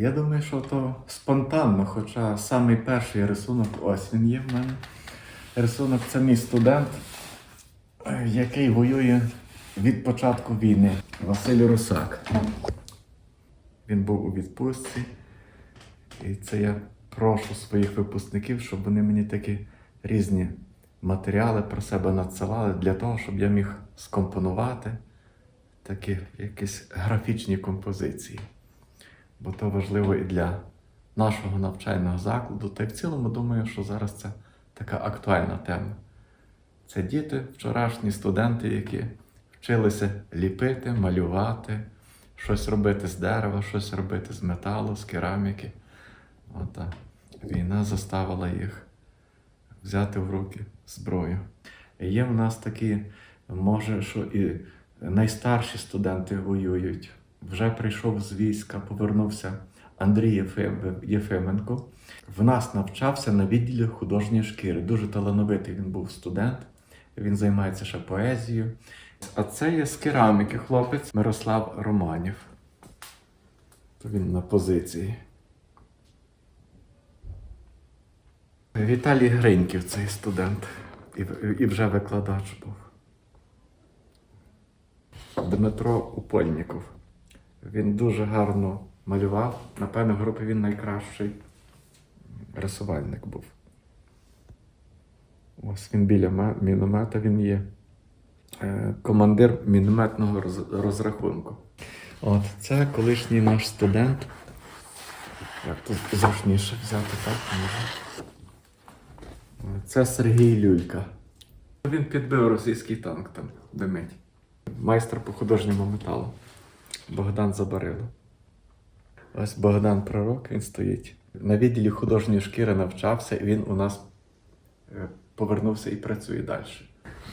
Я думаю, що то спонтанно, хоча самий перший рисунок, ось він є в мене. Рисунок це мій студент, який воює від початку війни. Василь Русак. Він був у відпустці. І це я прошу своїх випускників, щоб вони мені такі різні матеріали про себе надсилали для того, щоб я міг скомпонувати такі якісь графічні композиції. Бо то важливо і для нашого навчального закладу. Та й в цілому думаю, що зараз це така актуальна тема. Це діти, вчорашні студенти, які вчилися ліпити, малювати, щось робити з дерева, щось робити з металу, з кераміки. От, війна заставила їх взяти в руки зброю. Є в нас такі, може, що і найстарші студенти воюють. Вже прийшов з війська, повернувся Андрій Єфименко. В нас навчався на відділі художньої шкіри. Дуже талановитий він був студент. Він займається ще поезією. А це є з кераміки хлопець Мирослав Романів. То він на позиції. Віталій Гриньків, цей студент, і вже викладач був. Дмитро Упольніков. Він дуже гарно малював. Напевно, в групі він найкращий рисувальник був. Ось він біля міномета він є. Е, Командир мінометного розрахунку. От, це колишній наш студент. Як тут зручніше взяти, так? Це Сергій Люлька. Він підбив російський танк там, димить. Майстер по художньому металу. Богдан Забарило. Ось Богдан Пророк, він стоїть. На відділі художньої шкіри навчався, і він у нас е, повернувся і працює далі.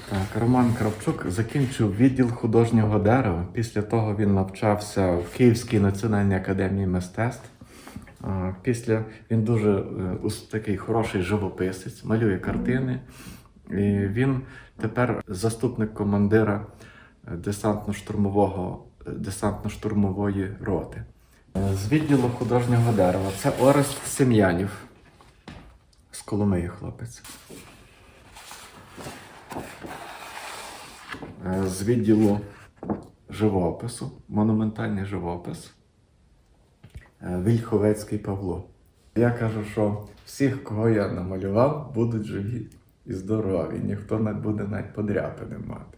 Так, Роман Кравчук закінчив відділ художнього дерева. Після того він навчався в Київській національній академії мистецтв. Після він дуже е, такий хороший живописець, малює картини. І він тепер заступник командира е, десантно-штурмового десантно-штурмової роти. Е, З відділу художнього дерева це Орест Сем'янів. З Коломиї хлопець. Е, З відділу живопису, монументальний живопис. Е, Вільховецький Павло. Я кажу, що всіх, кого я намалював, будуть живі і здорові. Ніхто не буде навіть подряпини мати.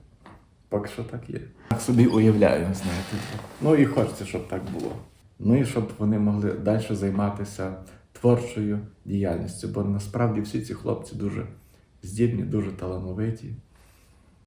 Поки що так є. Так собі уявляю, знаєте. Ну і хочеться, щоб так було. Ну і щоб вони могли далі займатися творчою діяльністю, бо насправді всі ці хлопці дуже здібні, дуже талановиті.